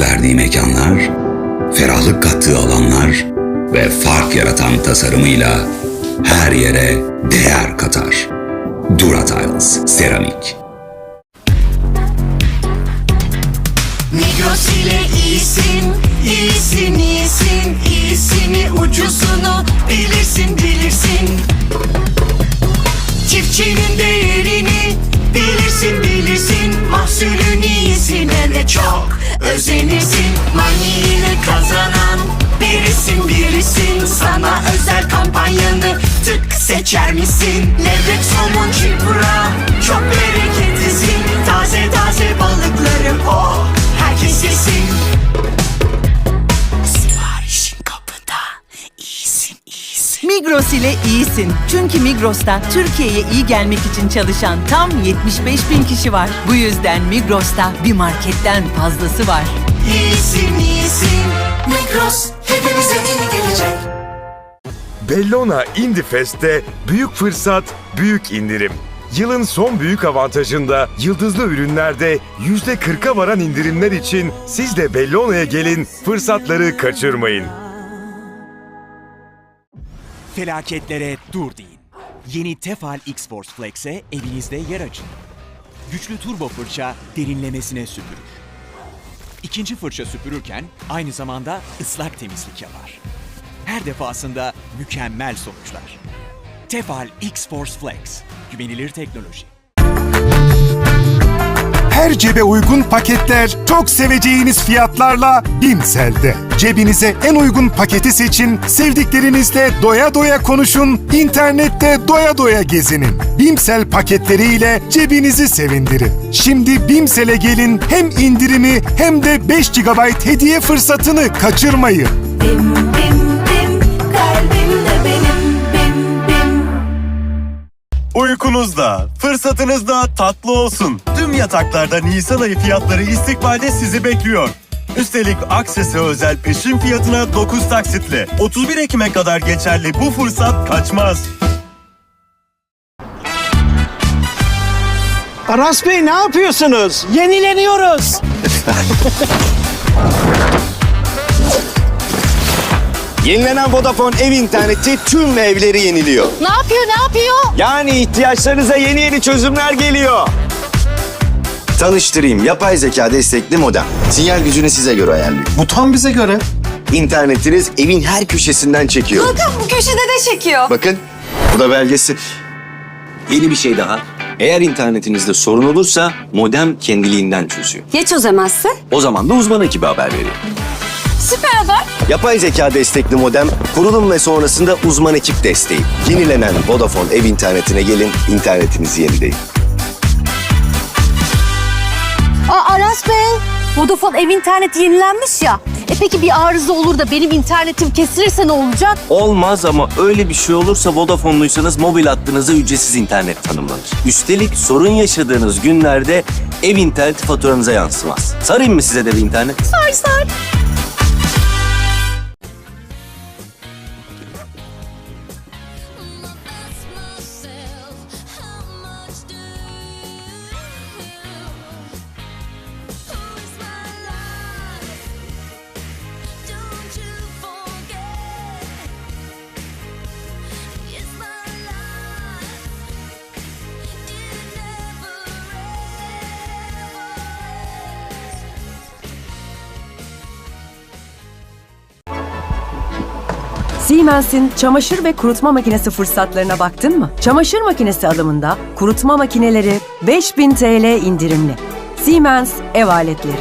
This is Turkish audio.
verdiği mekanlar, ferahlık kattığı alanlar ve fark yaratan tasarımıyla her yere değer katar. Duratiles Seramik Migros ile iyisin, iyisin, iyisin, iyisini ucuzunu bilirsin, bilirsin. Çiftçinin değerini bilirsin, bilirsin. Özenirsin. Mani ile kazanan birisin, birisin. Sana özel kampanyanı tık seçer misin? Levrek, somun, çipura çok bereketlisin. Migros ile iyisin. Çünkü Migros'ta Türkiye'ye iyi gelmek için çalışan tam 75 bin kişi var. Bu yüzden Migros'ta bir marketten fazlası var. İyisin, iyisin. Migros hepimize iyi gelecek. Bellona Indie Fest'te büyük fırsat, büyük indirim. Yılın son büyük avantajında yıldızlı ürünlerde %40'a varan indirimler için siz de Bellona'ya gelin, fırsatları kaçırmayın. Felaketlere dur deyin. Yeni Tefal X-Force Flex'e evinizde yer açın. Güçlü turbo fırça derinlemesine süpürür. İkinci fırça süpürürken aynı zamanda ıslak temizlik yapar. Her defasında mükemmel sonuçlar. Tefal X-Force Flex. Güvenilir teknoloji. Her cebe uygun paketler çok seveceğiniz fiyatlarla Bimsel'de. Cebinize en uygun paketi seçin, sevdiklerinizle doya doya konuşun, internette doya doya gezinin. Bimsel paketleriyle cebinizi sevindirin. Şimdi Bimsel'e gelin hem indirimi hem de 5 GB hediye fırsatını kaçırmayın. Bim bim bim kalbimde benim bim bim. Uykunuzda, fırsatınızda tatlı olsun. Tüm yataklarda Nisan ayı fiyatları istikbalde sizi bekliyor. Üstelik Akses'e özel peşin fiyatına 9 taksitle 31 Ekim'e kadar geçerli bu fırsat kaçmaz. Aras Bey ne yapıyorsunuz? Yenileniyoruz. Yenilenen Vodafone ev interneti tüm evleri yeniliyor. Ne yapıyor ne yapıyor? Yani ihtiyaçlarınıza yeni yeni çözümler geliyor. Tanıştırayım. Yapay zeka destekli modem. Sinyal gücünü size göre ayarlıyor. Bu tam bize göre. İnternetiniz evin her köşesinden çekiyor. Bakın bu köşede de çekiyor. Bakın bu da belgesi. Yeni bir şey daha. Eğer internetinizde sorun olursa modem kendiliğinden çözüyor. Ya çözemezse? O zaman da uzman ekibi haber veriyor. Süper haber. Yapay zeka destekli modem, kurulum ve sonrasında uzman ekip desteği. Yenilenen Vodafone ev internetine gelin, internetinizi yenileyin. Aa Aras Bey. Vodafone ev interneti yenilenmiş ya. E peki bir arıza olur da benim internetim kesilirse ne olacak? Olmaz ama öyle bir şey olursa Vodafone'luysanız mobil hattınıza ücretsiz internet tanımlanır. Üstelik sorun yaşadığınız günlerde ev interneti faturanıza yansımaz. Sarayım mı size de bir internet? Sar sar. Siemens'in çamaşır ve kurutma makinesi fırsatlarına baktın mı? Çamaşır makinesi alımında kurutma makineleri 5000 TL indirimli. Siemens ev aletleri.